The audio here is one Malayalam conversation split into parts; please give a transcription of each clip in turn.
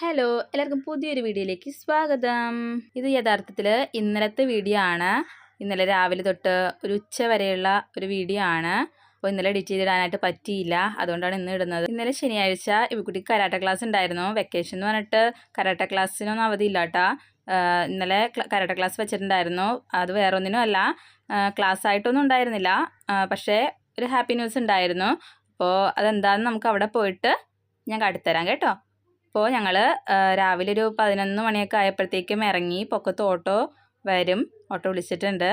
ഹലോ എല്ലാവർക്കും പുതിയൊരു വീഡിയോയിലേക്ക് സ്വാഗതം. ഇത് യഥാർത്ഥത്തിൽ ഇന്നലത്തെ വീഡിയോ ആണ്. ഇന്നലെ രാവിലെ തൊട്ട് ഒരു ഉച്ച വരെയുള്ള ഒരു വീഡിയോ ആണ്. അപ്പോൾ ഇന്നലെ എഡിറ്റ് ചെയ്തിടാനായിട്ട് പറ്റിയില്ല. അതുകൊണ്ടാണ് ഇന്ന് ഇടുന്നത്. ഇന്നലെ ശനിയാഴ്ച ഇവക്കുട്ടിക്ക് കരാട്ട ക്ലാസ് ഉണ്ടായിരുന്നു. വെക്കേഷൻ എന്ന് പറഞ്ഞിട്ട് കരാട്ട ക്ലാസ്സിനൊന്നും അവധിയില്ല കേട്ടോ ഇന്നലെ കരാട്ട ക്ലാസ് വെച്ചിട്ടുണ്ടായിരുന്നു. അത് വേറെ ഒന്നിനും അല്ല ക്ലാസ് ആയിട്ടൊന്നും ഉണ്ടായിരുന്നില്ല. പക്ഷേ ഒരു ഹാപ്പി ന്യൂസ് ഉണ്ടായിരുന്നു. അപ്പോൾ അതെന്താണെന്ന് നമുക്ക് അവിടെ പോയിട്ട് ഞാൻ കാട്ടിത്തരാം കേട്ടോ. അപ്പോൾ ഞങ്ങൾ രാവിലെ ഒരു പതിനൊന്ന് മണിയൊക്കെ ആയപ്പോഴത്തേക്കും ഇറങ്ങി പൊക്കത്ത് ഓട്ടോ വരും. ഓട്ടോ വിളിച്ചിട്ടുണ്ട്.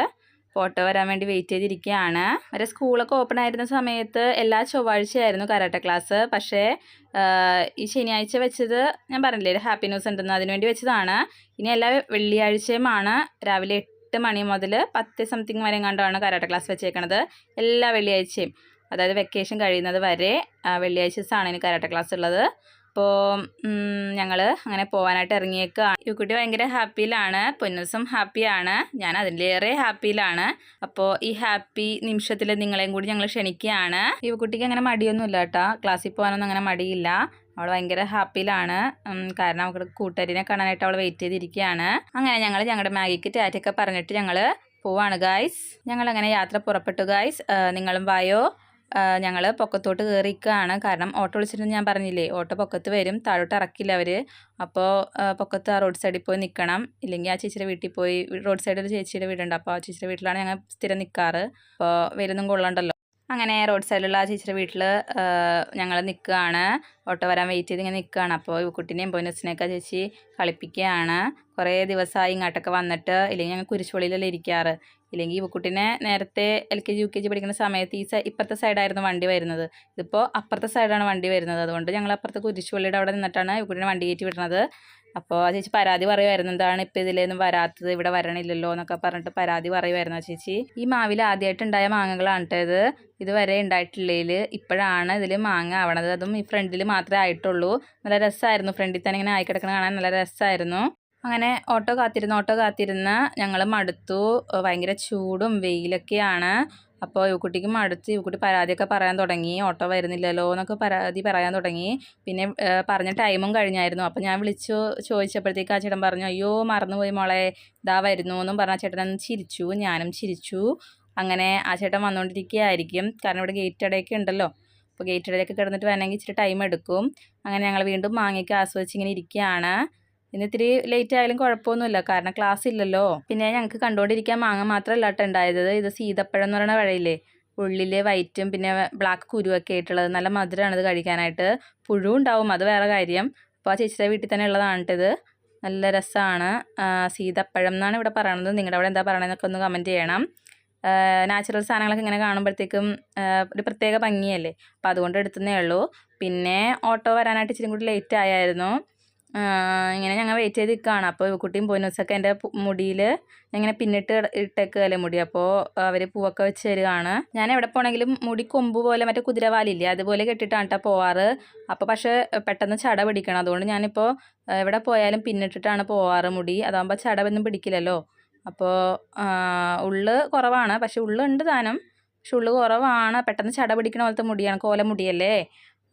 ഓട്ടോ വരാൻ വേണ്ടി വെയിറ്റ് ചെയ്തിരിക്കുകയാണ്. അവരെ സ്കൂളൊക്കെ ഓപ്പൺ ആയിരുന്ന സമയത്ത് എല്ലാ ചൊവ്വാഴ്ചയായിരുന്നു കരാട്ട ക്ലാസ് പക്ഷേ ഈ ശനിയാഴ്ച വെച്ചത് ഞാൻ പറഞ്ഞില്ലേ ഹാപ്പി ന്യൂസ് ഉണ്ടെന്ന് അതിന് വേണ്ടി വെച്ചതാണ്. ഇനി എല്ലാ വെള്ളിയാഴ്ചയുമാണ് രാവിലെ എട്ട് മണി മുതൽ പത്ത് സംതിങ് വരെ കണ്ടാണ് കരാട്ട ക്ലാസ് വെച്ചേക്കണത്. എല്ലാ വെള്ളിയാഴ്ചയും. അതായത് വെക്കേഷൻ കഴിയുന്നത് വരെ ആ, വെള്ളിയാഴ്ച ദിവസമാണ് ഇനി കരാട്ട ക്ലാസ് ഉള്ളത്. അപ്പോൾ ഞങ്ങൾ അങ്ങനെ പോകാനായിട്ട് ഇറങ്ങിയേക്കാണ് കുട്ടി ഭയങ്കര ഹാപ്പിയിലാണ്. പൊന്നൂസും ഹാപ്പിയാണ്. ഞാൻ അതിലേറെ ഹാപ്പിയിലാണ്. അപ്പോൾ ഈ ഹാപ്പി നിമിഷത്തിൽ നിങ്ങളെയും കൂടി ഞങ്ങൾ ക്ഷണിക്കുകയാണ്. ഈ കുട്ടിക്ക് അങ്ങനെ മടിയൊന്നുമില്ല കേട്ടോ. ക്ലാസ്സിൽ പോകാനൊന്നും അങ്ങനെ മടിയില്ല. അവൾ ഭയങ്കര ഹാപ്പിയിലാണ്. കാരണം അവൾക്ക് കൂട്ടുകാരിനെ കാണാനായിട്ട് അവൾ വെയിറ്റ് ചെയ്തിരിക്കുകയാണ്. അങ്ങനെ ഞങ്ങൾ ഞങ്ങളുടെ മാഗിക്ക് ടാറ്റൊക്കെ പറഞ്ഞിട്ട് ഞങ്ങൾ പോവാണ് ഗായ്സ് ഞങ്ങളങ്ങനെ യാത്ര പുറപ്പെട്ടു ഗായ്സ് നിങ്ങളും വായോ? ഞങ്ങൾ പൊക്കത്തോട്ട് കയറിക്കുകയാണ് കാരണം ഓട്ടോ വിളിച്ചിട്ട് ഞാൻ പറഞ്ഞില്ലേ ഓട്ടോ പൊക്കത്ത് വരും താഴോട്ട് ഇറക്കില്ല അവർ അപ്പോൾ പൊക്കത്ത് ആ റോഡ് സൈഡിൽ പോയി നിൽക്കണം ഇല്ലെങ്കിൽ ആ ചേച്ചിയുടെ വീട്ടിൽ പോയി റോഡ് സൈഡിൽ ചേച്ചിയുടെ വീടുണ്ട്. അപ്പോൾ ആ ചേച്ചിയുടെ വീട്ടിലാണ് ഞങ്ങൾ സ്ഥിരം നിൽക്കാറ് അപ്പോൾ വരുന്നും കൊള്ളണ്ടല്ലോ അങ്ങനെ റോഡ് സൈഡിലുള്ള ആ ചേച്ചിയുടെ വീട്ടിൽ ഞങ്ങൾ നിൽക്കുകയാണ് ഓട്ടോ വരാൻ വെയിറ്റ് ചെയ്ത് ഇങ്ങനെ നിൽക്കുകയാണ് അപ്പോൾ കുട്ടീനെയും ബോനസിനെയൊക്കെ ചേച്ചി കളിപ്പിക്കുകയാണ് കുറേ ദിവസമായി ഇങ്ങോട്ടൊക്കെ വന്നിട്ട് ഇല്ലെങ്കിൽ ഞങ്ങൾ കുരിശുപള്ളിയിലല്ലേ ഇരിക്കാറ്. ഇല്ലെങ്കിൽ ഇവക്കുട്ടിനെ നേരത്തെ L K G U K G പഠിക്കുന്ന സമയത്ത് ഈ സൈ ഇപ്പുറത്തെ സൈഡായിരുന്നു വണ്ടി വരുന്നത്. ഇതിപ്പോൾ അപ്പുറത്തെ സൈഡാണ് വണ്ടി വരുന്നത്. അതുകൊണ്ട് ഞങ്ങൾ അപ്പുറത്തെ കുരിശുപള്ളിയുടെ അവിടെ നിന്നിട്ടാണ് ഇവക്കുട്ടിനെ വണ്ടി കയറ്റി വിടുന്നത്. അപ്പോൾ ആ ചേച്ചി പരാതി പറയുമായിരുന്നു എന്താണ് ഇപ്പം ഇതിലൊന്നും വരാത്തത്? ഇവിടെ വരണില്ലല്ലോ എന്നൊക്കെ പറഞ്ഞിട്ട് പരാതി പറയുമായിരുന്നു ആ ചേച്ചി. ഈ മാവിൽ ആദ്യമായിട്ട് ഉണ്ടായ മാങ്ങകളാണ് ഇത്. ഇതുവരെ ഉണ്ടായിട്ടില്ലേൽ ഇപ്പോഴാണ് ഇതിൽ മാങ്ങ ആവണത്. അതും ഈ ഫ്രണ്ടിൽ മാത്രമേ ആയിട്ടുള്ളൂ. നല്ല രസമായിരുന്നു ഫ്രണ്ടിൽ തന്നെ ഇങ്ങനെ ആയി ആയിക്കിടക്കണ കാണാൻ നല്ല രസമായിരുന്നു അങ്ങനെ ഓട്ടോ കാത്തിരുന്ന് ഓട്ടോ കാത്തിരുന്ന് ഞങ്ങൾ മടുത്തു. ഭയങ്കര ചൂടും വെയിലൊക്കെയാണ്. അപ്പോൾ യുവക്കുട്ടിക്ക് മടുത്ത് യുവക്കുട്ടി പരാതിയൊക്കെ പറയാൻ തുടങ്ങി ഓട്ടോ വരുന്നില്ലല്ലോ എന്നൊക്കെ പരാതി പറയാൻ തുടങ്ങി. പിന്നെ പറഞ്ഞ ടൈമും കഴിഞ്ഞായിരുന്നു. അപ്പോൾ ഞാൻ വിളിച്ചു ചോദിച്ചപ്പോഴത്തേക്ക് ആ ചേട്ടൻ പറഞ്ഞു അയ്യോ മറന്നുപോയി മോളെ ഇതാ വരുന്നു എന്നും പറഞ്ഞ ചേട്ടൻ ചിരിച്ചു ഞാനും ചിരിച്ചു. അങ്ങനെ ആ ചേട്ടൻ വന്നുകൊണ്ടിരിക്കുകയായിരിക്കും കാരണം ഇവിടെ ഗേറ്റ് അടയൊക്കെ ഉണ്ടല്ലോ. അപ്പോൾ ഗേറ്റ് അടയൊക്കെ കിടന്നിട്ട് വേണമെങ്കിൽ ഇച്ചിരി ടൈം എടുക്കും. അങ്ങനെ ഞങ്ങൾ വീണ്ടും മാങ്ങയ്ക്ക് ആസ്വദിച്ച് ഇങ്ങനെ ഇരിക്കുകയാണ്. ഇന്ന് ഇത്തിരി ലേറ്റ് ആയാലും കുഴപ്പമൊന്നുമില്ല. കാരണം ക്ലാസ് ഇല്ലല്ലോ. പിന്നെ ഞങ്ങൾക്ക് കണ്ടുകൊണ്ടിരിക്കാൻ മാങ്ങ മാത്രമല്ല കേട്ടോ ഉണ്ടായത് ഇത് സീതപ്പഴം എന്ന് പറയുന്ന വഴയില്ലേ? ഉള്ളിൽ വൈറ്റും പിന്നെ ബ്ലാക്ക് കുരുവൊക്കെ ആയിട്ടുള്ളത്. നല്ല മധുരമാണ് ഇത് കഴിക്കാനായിട്ട്. പുഴു ഉണ്ടാവും. അത് വേറെ കാര്യം. അപ്പോൾ ആ ചേച്ചിയുടെ വീട്ടിൽ തന്നെ ഉള്ളതാണ് ഇത്. നല്ല രസമാണ് സീതപ്പഴം എന്നാണ് ഇവിടെ പറയണത്. നിങ്ങളുടെ അവിടെ എന്താ പറയണതെന്നൊക്കെ ഒന്ന് കമന്റ് ചെയ്യണം. നാച്ചുറൽ സാധനങ്ങളൊക്കെ ഇങ്ങനെ കാണുമ്പോഴത്തേക്കും ഒരു പ്രത്യേക ഭംഗിയല്ലേ? അപ്പോൾ അതുകൊണ്ട് എടുത്തതേ ഉള്ളൂ. പിന്നെ ഓട്ടോ വരാനായിട്ട് ഇച്ചിരി കൂടി ലേറ്റ് ആയായിരുന്നു. ഇങ്ങനെ ഞങ്ങൾ വെയിറ്റ് ചെയ്ത് നിൽക്കുകയാണ് അപ്പോൾ കുട്ടിയും പോനൂസൊക്കെ എന്റെ മുടിയിൽ ഇങ്ങനെ പിന്നിട്ട് ഇട്ടേക്കല്ലേ മുടി. അപ്പോൾ അവർ പൂവൊക്കെ വെച്ച് തരികയാണ് ഞാൻ എവിടെ പോകണമെങ്കിലും മുടി കൊമ്പ് പോലെ മറ്റേ കുതിരവാലില്ലേ അതുപോലെ കെട്ടിട്ടാണ് കേട്ടോ പോവാറ്. അപ്പോൾ പക്ഷേ പെട്ടെന്ന് ചട പിടിക്കണം. അതുകൊണ്ട് ഞാനിപ്പോൾ എവിടെ പോയാലും പിന്നിട്ടിട്ടാണ് പോവാറ് മുടി. അതാകുമ്പോൾ ചടവൊന്നും പിടിക്കില്ലല്ലോ. അപ്പോൾ ഉള്ള് കുറവാണ്. പക്ഷെ ഉള്ളുണ്ട് താനും. പക്ഷെ ഉള്ളു കുറവാണ്. പെട്ടെന്ന് ചട പിടിക്കണ പോലത്തെ മുടിയാണ് കോല മുടിയല്ലേ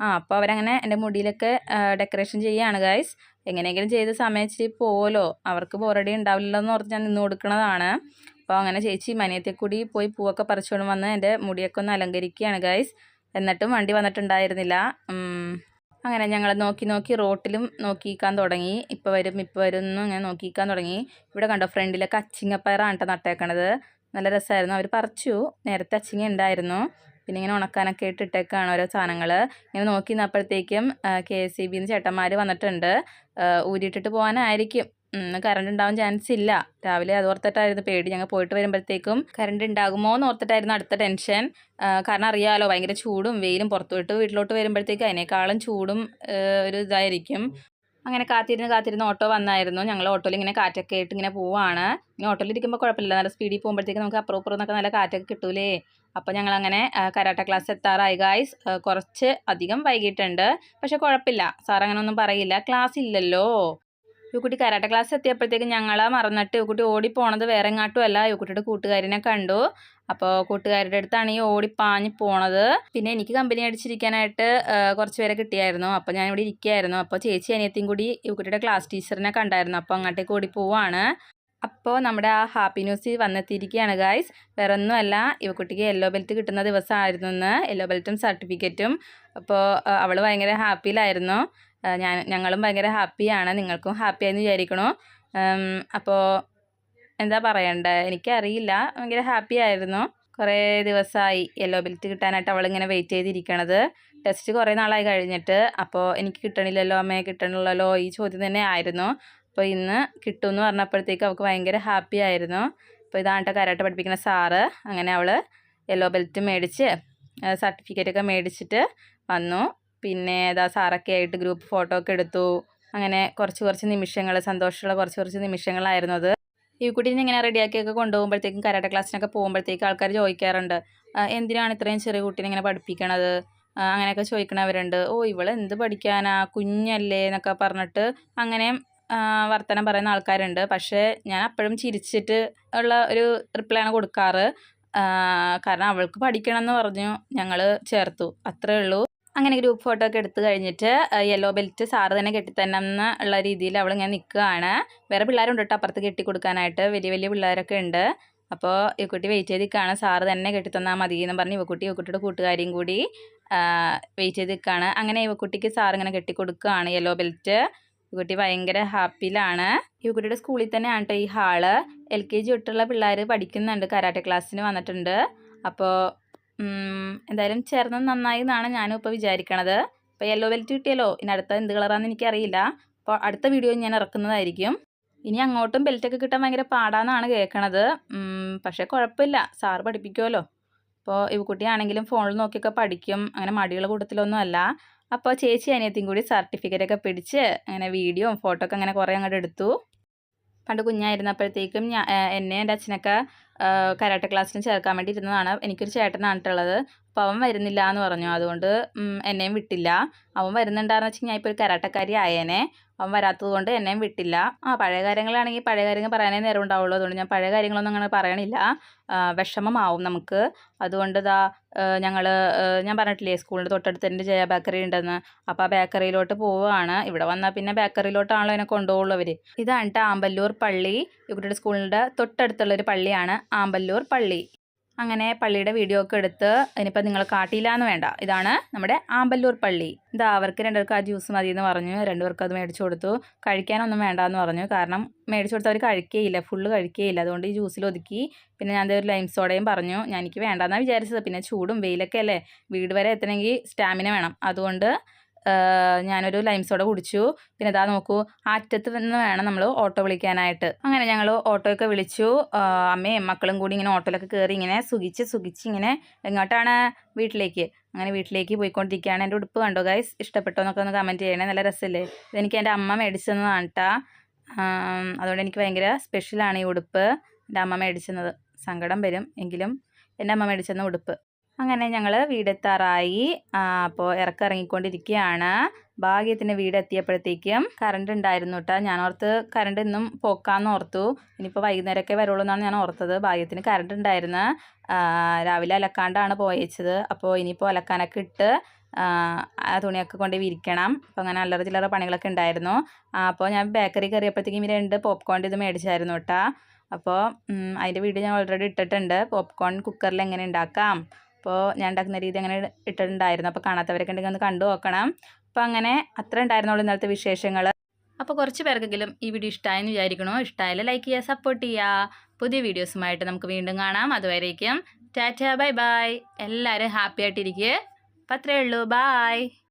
ആ അപ്പോൾ അവരങ്ങനെ എന്റെ മുടിയിലൊക്കെ ഡെക്കറേഷൻ ചെയ്യുകയാണ് ഗൈസ് എങ്ങനെയെങ്കിലും ചെയ്ത് സമയം ഇച്ചിരി പോലോ അവർക്ക് ബോറടി ഉണ്ടാവില്ലല്ലോ എന്ന് ഓർത്ത് ഞാൻ നിന്ന് കൊടുക്കുന്നതാണ് അപ്പോൾ അങ്ങനെ ചേച്ചി മനിയത്തിൽ കൂടി പോയി പൂവൊക്കെ പറിച്ചുകൊണ്ട് വന്ന് എന്റെ മുടിയൊക്കെ ഒന്ന് അലങ്കരിക്കുകയാണ് ഗൈസ് എന്നിട്ടും വണ്ടി വന്നിട്ടുണ്ടായിരുന്നില്ല. അങ്ങനെ ഞങ്ങൾ നോക്കി നോക്കി റോട്ടിലും നോക്കിക്കാൻ തുടങ്ങി. ഇപ്പോൾ വരും ഇപ്പോൾ വരും എന്നും ഇങ്ങനെ നോക്കിക്കാൻ തുടങ്ങി. ഇവിടെ കണ്ടോ ഫ്രണ്ടിലൊക്കെ അച്ചിങ്ങപ്പയറാണ് കേട്ടോ നട്ടേക്കണത്. നല്ല രസമായിരുന്നു. അവർ പറിച്ചു. നേരത്തെ അച്ചിങ്ങ ഉണ്ടായിരുന്നു. പിന്നെ ഇങ്ങനെ ഉണക്കാനൊക്കെ ഇട്ട് ഇട്ടേക്കാണ് ഓരോ സാധനങ്ങൾ ഇങ്ങനെ നോക്കി നിന്നപ്പോഴത്തേക്കും കെ എസ് സി ബിന്ന് ചേട്ടന്മാർ വന്നിട്ടുണ്ട്. ഊരിയിട്ടിട്ട് പോകാനായിരിക്കും ഇന്ന് കറണ്ട് ഉണ്ടാവാൻ ചാൻസ് ഇല്ല രാവിലെ അത് ഓർത്തിട്ടായിരുന്നു പേടി. ഞങ്ങൾ പോയിട്ട് വരുമ്പോഴത്തേക്കും കറണ്ട് ഉണ്ടാകുമോ എന്ന് ഓർത്തിട്ടായിരുന്നു അടുത്ത ടെൻഷൻ. കാരണം അറിയാമല്ലോ ഭയങ്കര ചൂടും വെയിലും പുറത്തു വിട്ട് വീട്ടിലോട്ട് വരുമ്പോഴത്തേക്കും അതിനേക്കാളും ചൂടും ഒരു ഇതായിരിക്കും. അങ്ങനെ കാത്തിരുന്ന് കാത്തിരുന്ന് ഓട്ടോ വന്നായിരുന്നു. ഞങ്ങൾ ഓട്ടോയിൽ ഇങ്ങനെ കാറ്റൊക്കെ ആയിട്ട് ഇങ്ങനെ പോവാണ്. ഇനി ഓട്ടോയിൽ ഇരിക്കുമ്പോൾ കുഴപ്പമില്ല. നല്ല സ്പീഡിൽ പോകുമ്പോഴത്തേക്ക് നമുക്ക് അപ്പുറം എന്നൊക്കെ നല്ല കാറ്റൊക്കെ കിട്ടൂലേ. അപ്പോൾ ഞങ്ങൾ അങ്ങനെ കരാട്ട ക്ലാസ് എത്താറായി ഗായ്സ് കുറച്ച് അധികം വൈകിട്ടുണ്ട് പക്ഷെ കുഴപ്പമില്ല. സാർ അങ്ങനെ ഒന്നും പറയില്ല. ക്ലാസ് ഇല്ലല്ലോ. യുക്കുട്ടി കരാട്ട ക്ലാസ് എത്തിയപ്പോഴത്തേക്ക് ഞങ്ങളെ മറന്നിട്ട് യുക്കുട്ടി ഓടി പോണത് വേറെ എങ്ങാട്ടും അല്ല. യുക്കുട്ടിയുടെ കൂട്ടുകാരിനെ കണ്ടു. അപ്പോൾ കൂട്ടുകാരുടെ അടുത്താണ് ഈ ഓടി പാഞ്ഞു പോണത്. പിന്നെ എനിക്ക് കമ്പനി അടിച്ചിരിക്കാനായിട്ട് കുറച്ച് പേരെ കിട്ടിയായിരുന്നു. അപ്പോൾ ഞാൻ ഇവിടെ ഇരിക്കുകയായിരുന്നു. അപ്പോൾ ചേച്ചി അനിയത്തിയും കൂടി യുക്കുട്ടിയുടെ ക്ലാസ് ടീച്ചറിനെ കണ്ടായിരുന്നു. അപ്പോൾ അങ്ങോട്ടേക്ക് ഓടി പോവാണ് അപ്പോൾ നമ്മുടെ ആ ഹാപ്പി ന്യൂസ് വന്നെത്തിയിരിക്കുകയാണ് ഗായ്സ് വേറെ ഒന്നുമല്ല ഇവക്കുട്ടിക്ക് യെല്ലോ ബെൽറ്റ് കിട്ടുന്ന ദിവസമായിരുന്നു ഇന്ന്. യെല്ലോ ബെൽറ്റും സർട്ടിഫിക്കറ്റും അപ്പോൾ അവൾ ഭയങ്കര ഹാപ്പിയിലായിരുന്നു ഞാൻ ഞങ്ങളും ഭയങ്കര ഹാപ്പിയാണ് നിങ്ങൾക്കും ഹാപ്പിയായെന്ന് വിചാരിക്കണു. അപ്പോൾ എന്താ പറയണ്ടേ? എനിക്കറിയില്ല. ഭയങ്കര ഹാപ്പി ആയിരുന്നു കുറേ ദിവസമായി യെല്ലോ ബെൽറ്റ് കിട്ടാനായിട്ട് അവളിങ്ങനെ വെയിറ്റ് ചെയ്തിരിക്കണത്. ടെസ്റ്റ് കുറേ നാളായി കഴിഞ്ഞിട്ട്. അപ്പോൾ എനിക്ക് കിട്ടണില്ലല്ലോ അമ്മയെ കിട്ടണില്ലല്ലോ ഈ ചോദ്യം തന്നെ ആയിരുന്നു. അപ്പോൾ ഇന്ന് കിട്ടുമെന്ന് പറഞ്ഞപ്പോഴത്തേക്ക് അവൾക്ക് ഭയങ്കര ഹാപ്പി ആയിരുന്നു അപ്പോൾ ഇതാണ് കരാട്ടെ പഠിപ്പിക്കുന്ന സാറ്. അങ്ങനെ അവൾ യെല്ലോ ബെൽറ്റ് മേടിച്ച് സർട്ടിഫിക്കറ്റൊക്കെ മേടിച്ചിട്ട് വന്നു. പിന്നെ ഏതാ സാറൊക്കെ ആയിട്ട് ഗ്രൂപ്പ് ഫോട്ടോ ഒക്കെ എടുത്തു. അങ്ങനെ കുറച്ച് കുറച്ച് നിമിഷങ്ങൾ സന്തോഷമുള്ള കുറച്ച് കുറച്ച് നിമിഷങ്ങളായിരുന്നു അത്. ഈ കുട്ടീനെ ഇങ്ങനെ റെഡിയാക്കിയൊക്കെ കൊണ്ടുപോകുമ്പോഴത്തേക്കും കരാട്ട ക്ലാസ്സിനൊക്കെ പോകുമ്പോഴത്തേക്കും ആൾക്കാർ ചോദിക്കാറുണ്ട് എന്തിനാണ് ഇത്രയും ചെറിയ കുട്ടീനെ ഇങ്ങനെ പഠിപ്പിക്കണത്? അങ്ങനെയൊക്കെ ചോദിക്കണവരുണ്ട്. ഓ ഇവൾ എന്ത് പഠിക്കാനാ? കുഞ്ഞല്ലേ എന്നൊക്കെ പറഞ്ഞിട്ട് അങ്ങനെ വർത്തനം പറയുന്ന ആൾക്കാരുണ്ട്. പക്ഷേ ഞാൻ അപ്പോഴും ചിരിച്ചിട്ട് ഉള്ള ഒരു റിപ്ലൈ ആണ് കൊടുക്കാറ്. കാരണം അവൾക്ക് പഠിക്കണം എന്ന് പറഞ്ഞു ഞങ്ങൾ ചേർത്തു. അത്രേ ഉള്ളൂ. അങ്ങനെ ഗ്രൂപ്പ് ഫോട്ടോ ഒക്കെ എടുത്തു കഴിഞ്ഞിട്ട് യെല്ലോ ബെൽറ്റ് സാറ് തന്നെ കെട്ടിത്തന്നെന്ന് ഉള്ള രീതിയിൽ അവൾ ഇങ്ങനെ നിൽക്കുകയാണ്. വേറെ പിള്ളേരുണ്ട് കേട്ടോ അപ്പുറത്ത് കെട്ടി കൊടുക്കാനായിട്ട് വലിയ വലിയ പിള്ളേരൊക്കെ ഉണ്ട്. അപ്പോൾ ഈ കുട്ടി വെയിറ്റ് ചെയ്ത് നിൽക്കുകയാണ് സാറ് തന്നെ കെട്ടിത്തന്നാൽ മതി എന്ന് പറഞ്ഞ് ഇവക്കുട്ടി ഇവക്കുട്ടിയുടെ കൂട്ടുകാരിയും കൂടി വെയിറ്റ് ചെയ്ത് നിൽക്കുകയാണ് അങ്ങനെ ഇവക്കുട്ടിക്ക് സാർ ഇങ്ങനെ കെട്ടിക്കൊടുക്കുകയാണ് യെല്ലോ ബെൽറ്റ് ഇവക്കുട്ടി ഭയങ്കര ഹാപ്പിയിലാണ് ഇവക്കുട്ടിയുടെ സ്കൂളിൽ തന്നെയാണ് കേട്ടോ ഈ ഹാൾ. എൽ കെ ജി തൊട്ടുള്ള പിള്ളേർ പഠിക്കുന്നുണ്ട്. കരാട്ടെ ക്ലാസ്സിന് വന്നിട്ടുണ്ട്. അപ്പോൾ എന്തായാലും ചേർന്ന് നന്നായി എന്നാണ് ഞാനും ഇപ്പോൾ വിചാരിക്കണത്. ഇപ്പോൾ യെല്ലോ വെൽറ്റ് കിട്ടിയല്ലോ ഇനി അടുത്ത എന്ത് കളറാണെന്ന് എനിക്കറിയില്ല. അപ്പോൾ അടുത്ത വീഡിയോ ഞാൻ ഇറക്കുന്നതായിരിക്കും. ഇനി അങ്ങോട്ടും ബെൽറ്റൊക്കെ കിട്ടാൻ ഭയങ്കര പാടാന്നാണ് കേൾക്കണത് പക്ഷേ കുഴപ്പമില്ല. സാറ് പഠിപ്പിക്കുമല്ലോ അപ്പോൾ ഇവക്കുട്ടിയാണെങ്കിലും ഫോണിൽ നോക്കിയൊക്കെ പഠിക്കും. അങ്ങനെ മടിയുള്ള കൂട്ടത്തിലൊന്നും അല്ല അപ്പോൾ ചേച്ചി അനിയത്തിയും കൂടി സർട്ടിഫിക്കറ്റ് ഒക്കെ പിടിച്ച് അങ്ങനെ വീഡിയോ ഫോട്ടോ ഒക്കെ അങ്ങനെ കുറേ അങ്ങോട്ട് എടുത്തു. പണ്ട് കുഞ്ഞായിരുന്നപ്പോഴത്തേക്കും ഞാൻ എന്നെ എന്റെ അച്ഛനൊക്കെ കരാട്ടെ ക്ലാസ്സിന് ചേർക്കാൻ വേണ്ടി ഇരുന്നതാണ് എനിക്കൊരു ചേട്ടനാണ് ഉള്ളത് അപ്പോൾ അവൻ വരുന്നില്ല എന്ന് പറഞ്ഞു. അതുകൊണ്ട് എന്നെയും വിട്ടില്ല. അവൻ വരുന്നുണ്ടാന്ന് വെച്ചാൽ ഞാൻ ഇപ്പോൾ ഒരു കരാട്ടക്കാരി ആയേനെ. അവൻ വരാത്തത് കൊണ്ട് എന്നെയും വിട്ടില്ല. ആ പഴയ കാര്യങ്ങളാണെങ്കിൽ പഴയ കാര്യങ്ങൾ പറയാനേ നേരം ഉണ്ടാവുള്ളൂ. അതുകൊണ്ട് ഞാൻ പഴയ കാര്യങ്ങളൊന്നും അങ്ങനെ പറയണില്ല. വിഷമമാവും നമുക്ക്. അതുകൊണ്ട് ഇതാ ഞങ്ങൾ ഞാൻ പറഞ്ഞിട്ടില്ലേ സ്കൂളിന്റെ തൊട്ടടുത്ത് എന്റെ ജയ ബേക്കറി ഉണ്ടെന്ന്. അപ്പോൾ ആ ബേക്കറിയിലോട്ട് പോവുകയാണ് ഇവിടെ വന്നാൽ പിന്നെ ബേക്കറിയിലോട്ടാണല്ലോ എന്നെ കൊണ്ടുപോകുള്ളൂ അവർ ഇതാണ് ആമ്പല്ലൂർ പള്ളി. ഇവരുടെ സ്കൂളിന്റെ തൊട്ടടുത്തുള്ളൊരു പള്ളിയാണ്. ആമ്പല്ലൂർ പള്ളി. അങ്ങനെ പള്ളിയുടെ വീഡിയോ ഒക്കെ എടുത്ത് ഇനിയിപ്പോൾ നിങ്ങൾ കാട്ടിയില്ല എന്ന് വേണ്ട. ഇതാണ് നമ്മുടെ ആമ്പല്ലൂർ പള്ളി. ഇതാ അവർക്ക് രണ്ടുപേർക്ക് ആ ജ്യൂസ് മതി എന്ന് പറഞ്ഞു. രണ്ടുപേർക്ക് അത് മേടിച്ചു കൊടുത്തു. കഴിക്കാനൊന്നും വേണ്ട എന്ന് പറഞ്ഞു. കാരണം മേടിച്ചു കൊടുത്ത് അവർ കഴിക്കുകയില്ല ഫുള്ള് കഴിക്കുകയില്ല അതുകൊണ്ട് ഈ ജ്യൂസിൽ ഒതുക്കി. പിന്നെ ഞാൻ ഒരു ലൈം സോഡയും പറഞ്ഞു. ഞാൻ എനിക്ക് വേണ്ടെന്നാണ് വിചാരിച്ചത്. പിന്നെ ചൂടും വെയിലൊക്കെ അല്ലേ? വീട് വരെ എത്തണമെങ്കിൽ സ്റ്റാമിന വേണം. അതുകൊണ്ട് ഞാനൊരു ലൈം സോഡ കുടിച്ചു. പിന്നെ ഇതാ നോക്കൂ അറ്റത്ത് നിന്ന് വേണം നമ്മൾ ഓട്ടോ വിളിക്കാനായിട്ട്. അങ്ങനെ ഞങ്ങൾ ഓട്ടോയൊക്കെ വിളിച്ചു. അമ്മയും മക്കളും കൂടി ഇങ്ങനെ ഓട്ടോയിലൊക്കെ കയറി ഇങ്ങനെ സുഖിച്ച് സുഖിച്ച് ഇങ്ങനെ എങ്ങോട്ടാണ് വീട്ടിലേക്ക്? അങ്ങനെ വീട്ടിലേക്ക് പോയിക്കൊണ്ടിരിക്കുകയാണ്. എന്റെ ഉടുപ്പ് കണ്ടോ ഗൈസ് ഇഷ്ടപ്പെട്ടോ എന്നൊക്കെ ഒന്ന് കമന്റ് ചെയ്യണേ. നല്ല രസമല്ലേ ഇതെനിക്ക് എന്റെ അമ്മ മേടിച്ചതാണ് കേട്ടാ അതുകൊണ്ട് എനിക്ക് ഭയങ്കര സ്പെഷ്യലാണ് ഈ ഉടുപ്പ്. എന്റെ അമ്മ മേടിച്ചത് സങ്കടം വരും എങ്കിലും എന്റെ അമ്മ മേടിച്ചെന്ന ഉടുപ്പ്. അങ്ങനെ ഞങ്ങൾ വീടെത്താറായി. അപ്പോൾ ഇറക്കിറങ്ങിക്കൊണ്ടിരിക്കുകയാണ് ഭാഗ്യത്തിന് വീടെത്തിയപ്പോഴത്തേക്കും കറണ്ട് ഉണ്ടായിരുന്നു കേട്ടോ ഞാൻ ഓർത്ത് കറണ്ട് ഇന്നും പോക്കാന്ന് ഓർത്തു. ഇനിയിപ്പോൾ വൈകുന്നേരമൊക്കെ വരുള്ളൂ എന്നാണ് ഞാൻ ഓർത്തത്. ഭാഗ്യത്തിന് കറണ്ട് ഉണ്ടായിരുന്നു. രാവിലെ അലക്കാണ്ടാണ് പോയച്ചത്. അപ്പോൾ ഇനിയിപ്പോൾ അലക്കാനൊക്കെ ഇട്ട് ആ, തുണിയൊക്കെ കൊണ്ട് വിരിക്കണം. അപ്പോൾ അങ്ങനെ അല്ലറ ചില്ലറ പണികളൊക്കെ ഉണ്ടായിരുന്നു. അപ്പോൾ ഞാൻ ബേക്കറി കയറിയപ്പോഴത്തേക്കും രണ്ട് പോപ്കോൺ ഇത് മേടിച്ചായിരുന്നു കേട്ടോ അപ്പോൾ അതിന്റെ വീഡിയോ ഞാൻ ഓൾറെഡി ഇട്ടിട്ടുണ്ട്. പോപ്കോൺ കുക്കറിൽ എങ്ങനെ ഉണ്ടാക്കാം? അപ്പോൾ ഞാൻ ഉണ്ടാക്കുന്ന രീതി അങ്ങനെ ഇട്ടിട്ടുണ്ടായിരുന്നു. അപ്പോൾ കാണാത്തവരൊക്കെ ഉണ്ടെങ്കിൽ ഒന്ന് കണ്ടു നോക്കണം. അപ്പോൾ അങ്ങനെ അത്ര ഉണ്ടായിരുന്നുള്ളൂ ഇന്നലത്തെ വിശേഷങ്ങൾ അപ്പോൾ കുറച്ച് പേർക്കെങ്കിലും ഈ വീഡിയോ ഇഷ്ടമായെന്ന് വിചാരിക്കണോ? ഇഷ്ടമായാലും ലൈക്ക് ചെയ്യുക സപ്പോർട്ട് ചെയ്യുക. പുതിയ വീഡിയോസുമായിട്ട് നമുക്ക് വീണ്ടും കാണാം. അതുവരേക്കും ടാറ്റ ബൈ ബൈ എല്ലാവരും ഹാപ്പി ആയിട്ടിരിക്കുക അപ്പം അത്രയേ ഉള്ളൂ. ബൈ